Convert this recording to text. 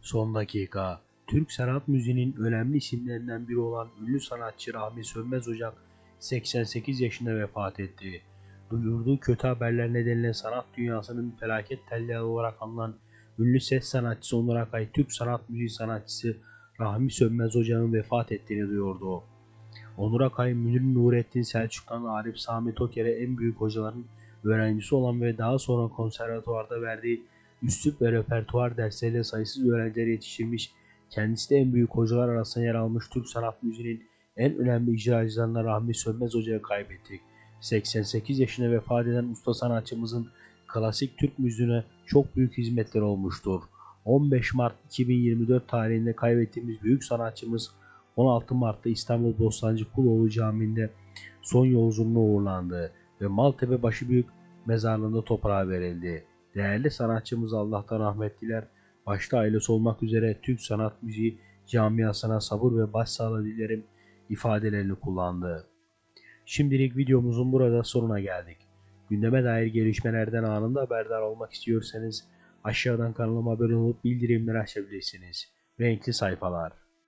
Son dakika. Türk sanat müziğinin önemli isimlerinden biri olan ünlü sanatçı Rahmi Sönmez Ocak 88 yaşında vefat etti. Duyurduğu kötü haberler nedeniyle sanat dünyasının felaket telleri olarak anılan ünlü ses sanatçısı Onur Akay Türk sanat müziği sanatçısı Rahmi Sönmez Ocak'ın vefat ettiğini duyurdu. Onur Akay, Münir Nurettin Selçuk'tan Arif Sami Toker'e en büyük hocaların öğrencisi olan ve daha sonra konservatuvarda verdiği üslup ve repertuar dersleriyle sayısız öğrencileri yetiştirmiş, kendisi de en büyük hocalar arasında yer almış Türk sanat müziğinin en önemli icracılarından Rahmi Sönmez Hoca'yı kaybettik. 88 yaşında vefat eden usta sanatçımızın klasik Türk müziğine çok büyük hizmetleri olmuştur. 15 Mart 2024 tarihinde kaybettiğimiz büyük sanatçımız 16 Mart'ta İstanbul Bostancı Kuloğlu Camii'nde son yolculuğuna uğurlandı ve Maltepe Başıbüyük mezarlığında toprağa verildi. Değerli sanatçımız Allah'tan rahmet diler, başta ailesi olmak üzere Türk sanat müziği camiasına sabır ve başsağlığı dilerim ifadelerini kullandı. Şimdilik videomuzun burada sonuna geldik. Gündeme dair gelişmelerden anında haberdar olmak istiyorsanız aşağıdan kanalıma abone olup bildirimleri açabilirsiniz. Renkli sayfalar.